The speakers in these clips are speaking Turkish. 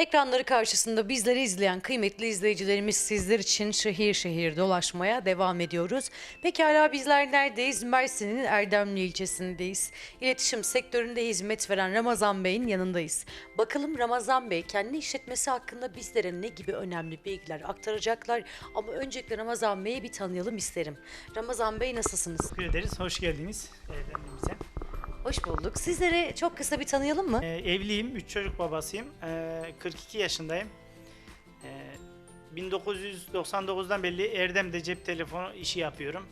Ekranları karşısında bizleri izleyen kıymetli izleyicilerimiz sizler için şehir şehir dolaşmaya devam ediyoruz. Pekala bizler neredeyiz? Mersin'in Erdemli ilçesindeyiz. İletişim sektöründe hizmet veren Ramazan Bey'in yanındayız. Bakalım Ramazan Bey kendi işletmesi hakkında bizlere ne gibi önemli bilgiler aktaracaklar. Ama öncelikle Ramazan Bey'i bir tanıyalım isterim. Ramazan Bey nasılsınız? Teşekkür ederiz. Hoş geldiniz Erdemli'mize. Hoş bulduk. Sizleri çok kısa bir tanıyalım mı? Ee, evliyim, 3 çocuk babasıyım. Ee, 42 yaşındayım. Ee, 1999'dan beri Erdem'de cep telefonu işi yapıyorum.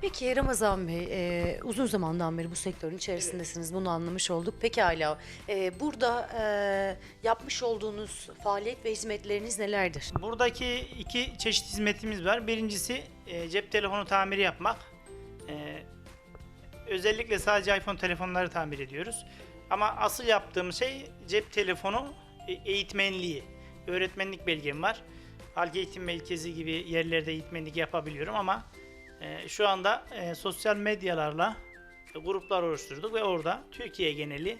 Peki Ramazan Bey, e, uzun zamandan beri bu sektörün içerisindesiniz. Bunu anlamış olduk. Pekala, e, burada e, yapmış olduğunuz faaliyet ve hizmetleriniz nelerdir? Buradaki iki çeşit hizmetimiz var. Birincisi e, cep telefonu tamiri yapmak. Ee, özellikle sadece iPhone telefonları tamir ediyoruz. Ama asıl yaptığım şey cep telefonu e, eğitmenliği. Öğretmenlik belgem var. Halk Eğitim Merkezi gibi yerlerde eğitmenlik yapabiliyorum ama e, şu anda e, sosyal medyalarla gruplar oluşturduk ve orada Türkiye geneli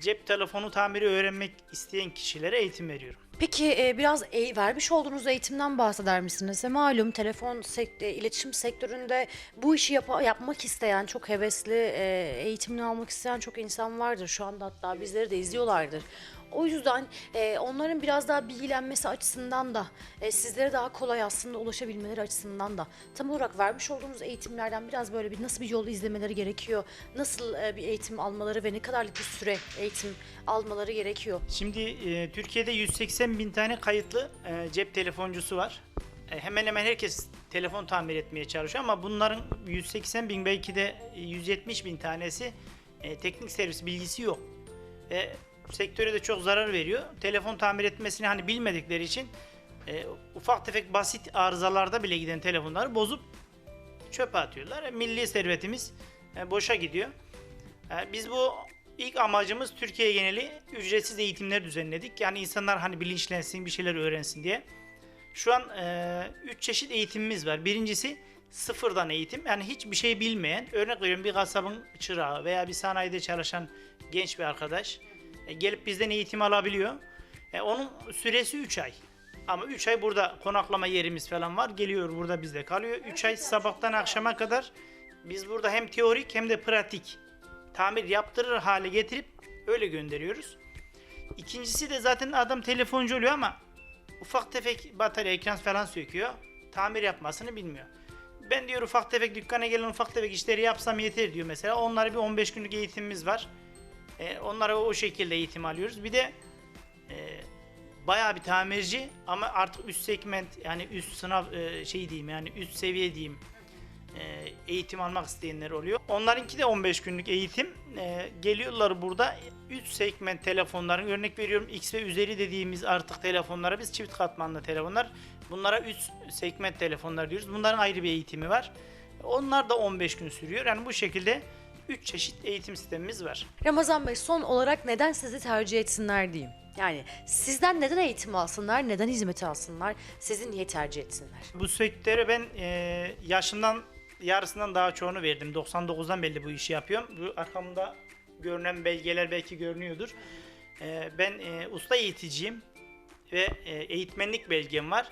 cep telefonu tamiri öğrenmek isteyen kişilere eğitim veriyorum. Peki e, biraz e, vermiş olduğunuz eğitimden bahseder misiniz? E, malum telefon sektörü, iletişim sektöründe bu işi yapa- yapmak isteyen, çok hevesli, eğitimini almak isteyen çok insan vardır. Şu anda hatta bizleri de izliyorlardır. O yüzden e, onların biraz daha bilgilenmesi açısından da e, sizlere daha kolay aslında ulaşabilmeleri açısından da tam olarak vermiş olduğunuz eğitimlerden biraz böyle bir nasıl bir yol izlemeleri gerekiyor? Nasıl e, bir eğitim almaları ve ne kadarlık bir süre eğitim almaları gerekiyor? Şimdi e, Türkiye'de 180 bin tane kayıtlı e, cep telefoncusu var. E, hemen hemen herkes telefon tamir etmeye çalışıyor ama bunların 180 bin belki de 170 bin tanesi e, teknik servis bilgisi yok. E, sektöre de çok zarar veriyor. Telefon tamir etmesini hani bilmedikleri için e, ufak tefek basit arızalarda bile giden telefonları bozup çöpe atıyorlar. E, Milli servetimiz e, boşa gidiyor. E, Biz bu ilk amacımız Türkiye geneli ücretsiz eğitimler düzenledik. Yani insanlar hani bilinçlensin, bir şeyler öğrensin diye. Şu an 3 çeşit eğitimimiz var. Birincisi sıfırdan eğitim. Yani hiçbir şey bilmeyen, örnek veriyorum bir kasabın çırağı veya bir sanayide çalışan genç bir arkadaş e, gelip bizden eğitim alabiliyor. E, onun süresi 3 ay. Ama 3 ay burada konaklama yerimiz falan var. Geliyor burada bizde kalıyor. 3 ay sabahtan akşama kadar biz burada hem teorik hem de pratik tamir yaptırır hale getirip öyle gönderiyoruz. İkincisi de zaten adam telefoncu oluyor ama ufak tefek batarya ekran falan söküyor. Tamir yapmasını bilmiyor. Ben diyor ufak tefek dükkana gelen ufak tefek işleri yapsam yeter diyor mesela. Onlara bir 15 günlük eğitimimiz var. E, onlara o şekilde eğitim alıyoruz. Bir de e, bayağı bir tamirci ama artık üst segment yani üst sınav e, şey diyeyim yani üst seviye diyeyim e, eğitim almak isteyenler oluyor. Onlarınki de 15 günlük eğitim. E, geliyorlar burada üst segment telefonların örnek veriyorum X ve üzeri dediğimiz artık telefonlara biz çift katmanlı telefonlar. Bunlara üst segment telefonlar diyoruz. Bunların ayrı bir eğitimi var. Onlar da 15 gün sürüyor. Yani bu şekilde 3 çeşit eğitim sistemimiz var. Ramazan Bey son olarak neden sizi tercih etsinler diyeyim. Yani sizden neden eğitim alsınlar, neden hizmeti alsınlar, sizi niye tercih etsinler? Bu sektöre ben e, yaşımdan yarısından daha çoğunu verdim. 99'dan belli bu işi yapıyorum. Bu arkamda görünen belgeler belki görünüyordur. E, ben e, usta eğiticiyim ve e, eğitmenlik belgem var.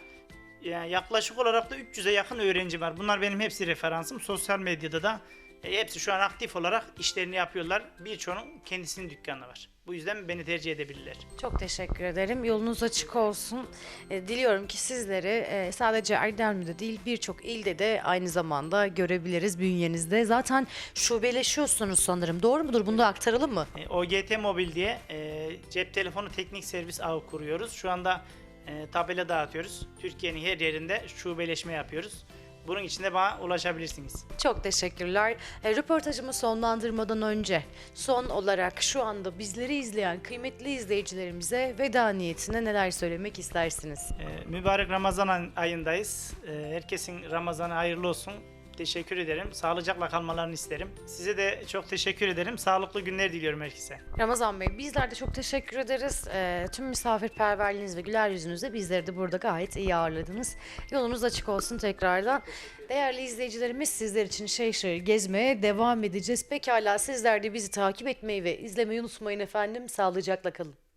Yani yaklaşık olarak da 300'e yakın öğrenci var. Bunlar benim hepsi referansım. Sosyal medyada da e, hepsi şu an aktif olarak işlerini yapıyorlar. Birçoğunun kendisinin dükkanı var. Bu yüzden beni tercih edebilirler. Çok teşekkür ederim. Yolunuz açık olsun. E, diliyorum ki sizleri e, sadece Erdemli'de değil birçok ilde de aynı zamanda görebiliriz bünyenizde. Zaten şubeleşiyorsunuz sanırım. Doğru mudur? Bunu da aktaralım mı? E, OGT Mobil diye e, cep telefonu teknik servis ağı kuruyoruz. Şu anda e, tabela dağıtıyoruz. Türkiye'nin her yerinde şubeleşme yapıyoruz. Bunun için de bana ulaşabilirsiniz. Çok teşekkürler. E, röportajımı sonlandırmadan önce son olarak şu anda bizleri izleyen kıymetli izleyicilerimize veda niyetine neler söylemek istersiniz? E, mübarek Ramazan ay- ayındayız. E, herkesin Ramazanı hayırlı olsun. Teşekkür ederim. Sağlıcakla kalmalarını isterim. Size de çok teşekkür ederim. Sağlıklı günler diliyorum herkese. Ramazan Bey bizler de çok teşekkür ederiz. Ee, tüm misafirperverliğiniz ve güler yüzünüzle bizleri de burada gayet iyi ağırladınız. Yolunuz açık olsun tekrardan. Değerli izleyicilerimiz sizler için şehir şehir gezmeye devam edeceğiz. Pekala sizler de bizi takip etmeyi ve izlemeyi unutmayın efendim. Sağlıcakla kalın.